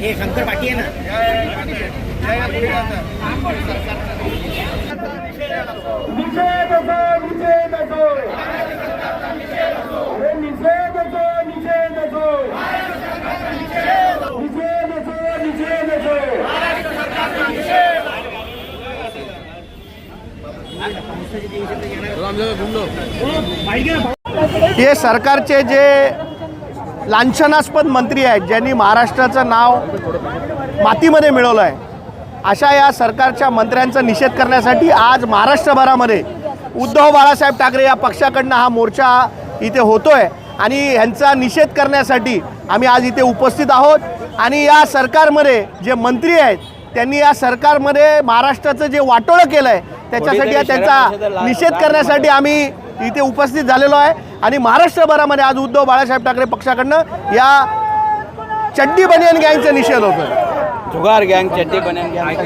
हे शंकर बाकी आहे ना. हे सरकारचे जे लांछनास्पद मंत्री आहेत ज्यांनी महाराष्ट्राचं नाव मातीमध्ये मिळवलं आहे अशा या सरकारच्या मंत्र्यांचा निषेध करण्यासाठी आज महाराष्ट्रभरामध्ये उद्धव बाळासाहेब ठाकरे या पक्षाकडनं हा मोर्चा इथे होतोय आणि ह्यांचा निषेध करण्यासाठी आम्ही आज इथे उपस्थित आहोत. आणि या सरकारमध्ये जे मंत्री आहेत त्यांनी या सरकारमध्ये महाराष्ट्राचं जे वाटोळं केलं आहे त्याच्यासाठी त्यांचा निषेध करण्यासाठी आम्ही इथे उपस्थित झालेलो आहे. आणि महाराष्ट्रभरामध्ये आज उद्धव बाळासाहेब ठाकरे पक्षाकडनं या चड्डी बनियन गँगचा निषेध होतो जुगार गँग चड्डी बनियन गँग